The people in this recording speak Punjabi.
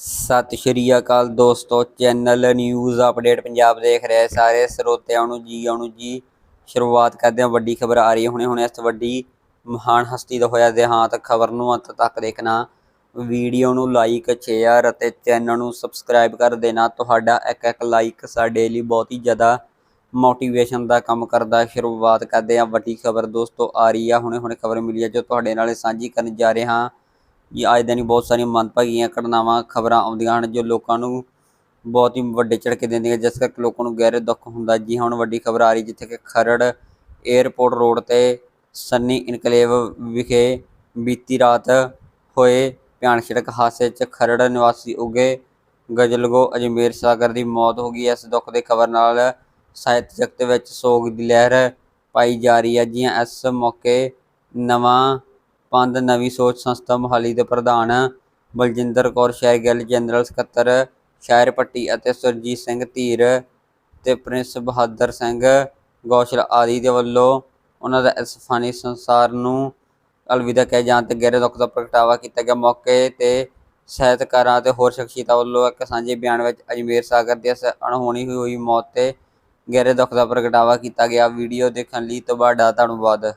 ਸਤਿ ਸ਼੍ਰੀ ਅਕਾਲ ਦੋਸਤੋ, ਚੈਨਲ ਨਿਊਜ਼ ਅਪਡੇਟ ਪੰਜਾਬ ਦੇਖ ਰਹੇ ਸਾਰੇ ਸਰੋਤਿਆਂ ਨੂੰ ਜੀ, ਆਉਣ ਜੀ। ਸ਼ੁਰੂਆਤ ਕਰਦੇ ਹਾਂ, ਵੱਡੀ ਖਬਰ ਆ ਰਹੀ ਹੈ ਹੁਣੇ ਹੁਣੇ, ਇਸ ਵੱਡੀ ਮਹਾਨ ਹਸਤੀ ਦਾ ਹੋਇਆ ਦੇਹਾਂਤ ਖਬਰ ਨੂੰ ਅੰਤ ਤੱਕ ਦੇਖਣਾ। ਵੀਡੀਓ ਨੂੰ ਲਾਈਕ ਸ਼ੇਅਰ ਅਤੇ ਚੈਨਲ ਨੂੰ ਸਬਸਕ੍ਰਾਈਬ ਕਰ ਦੇਣਾ। ਤੁਹਾਡਾ ਇੱਕ ਇੱਕ ਲਾਈਕ ਸਾਡੇ ਲਈ ਬਹੁਤ ਹੀ ਜ਼ਿਆਦਾ ਮੋਟੀਵੇਸ਼ਨ ਦਾ ਕੰਮ ਕਰਦਾ। ਸ਼ੁਰੂਆਤ ਕਰਦੇ ਹਾਂ, ਵੱਡੀ ਖਬਰ ਦੋਸਤੋ ਆ ਰਹੀ ਆ, ਹੁਣੇ ਹੁਣੇ ਖਬਰ ਮਿਲੀ ਹੈ ਜੋ ਤੁਹਾਡੇ ਨਾਲ ਸਾਂਝੀ ਕਰਨ ਜਾ ਰਹੇ। ਹਾਂ ਜੀ, ਅੱਜ ਦਿਨ ਹੀ ਬਹੁਤ ਸਾਰੀਆਂ ਮੰਦਭਾਗੀਆਂ ਘਟਨਾਵਾਂ, ਖਬਰਾਂ ਆਉਂਦੀਆਂ ਹਨ ਜੋ ਲੋਕਾਂ ਨੂੰ ਬਹੁਤ ਹੀ ਵੱਡੇ ਝਟਕੇ ਦਿੰਦੀਆਂ ਜਿਸ ਕਰਕੇ ਲੋਕਾਂ ਨੂੰ ਗਹਿਰੇ ਦੁੱਖ ਹੁੰਦਾ ਜੀ ਹੁਣ ਵੱਡੀ ਖਬਰ ਆ ਰਹੀ ਜਿੱਥੇ ਕਿ ਖਰੜ 에ਅਰਪੋਰਟ ਰੋਡ ਤੇ ਸੰਨੀ ਇਨਕਲੇਵ ਵਿਖੇ ਬੀਤੀ ਰਾਤ ਹੋਏ ਭਿਆਨਕ ਸੜਕ ਹਾਦਸੇ 'ਚ ਖਰੜ ਨਿਵਾਸੀ ਉਗੇ ਗਜਲਗੋ ਅਜਮੇਰ ਸਾਗਰ ਦੀ ਮੌਤ ਹੋ ਗਈ। ਇਸ ਦੁੱਖ ਦੇ ਖਬਰ ਨਾਲ ਸਾਹਿਤ ਜਗਤ ਵਿੱਚ ਸੋਗ ਦੀ ਲਹਿਰ ਪਾਈ ਜਾ ਰਹੀ ਹੈ। ਜੀ ਇਸ ਮੌਕੇ ਨਵਾਂ ਪੰਦ ਨਵੀਂ ਸੋਚ ਸੰਸਥਾ ਮੋਹਾਲੀ ਦੇ ਪ੍ਰਧਾਨ ਬਲਜਿੰਦਰ ਕੌਰ, ਸ਼ਹਿਰ ਜਨਰਲ ਸਕੱਤਰ ਸ਼ਾਇਰ ਪੱਟੀ ਅਤੇ ਸੁਰਜੀਤ ਸਿੰਘ ਧੀਰ ਤੇ ਪ੍ਰਿੰਸ ਬਹਾਦਰ ਸਿੰਘ ਗੌਸ਼ਲ ਆਦਿ ਦੇ ਵੱਲੋਂ ਉਹਨਾਂ ਦਾ ਇਸ ਫਾਨੀ ਸੰਸਾਰ ਨੂੰ ਅਲਵਿਦਾ ਕਹਿ ਜਾਣ ਤੇ ਗਹਿਰੇ ਦੁੱਖ ਦਾ ਪ੍ਰਗਟਾਵਾ ਕੀਤਾ ਗਿਆ। ਮੌਕੇ ਤੇ ਸਾਹਿਤਕਾਰਾਂ ਤੇ ਹੋਰ ਸ਼ਖਸੀਅਤਾਂ ਵੱਲੋਂ ਇੱਕ ਸਾਂਝੇ ਬਿਆਨ ਵਿੱਚ ਅਜਮੇਰ ਸਾਗਰ ਦੀ ਅਣਹੋਣੀ ਹੋਈ ਮੌਤ ਤੇ ਗਹਿਰੇ ਦੁੱਖ ਦਾ ਪ੍ਰਗਟਾਵਾ ਕੀਤਾ ਗਿਆ। ਵੀਡੀਓ ਦੇਖਣ ਲਈ ਤੁਹਾਡਾ ਧੰਨਵਾਦ।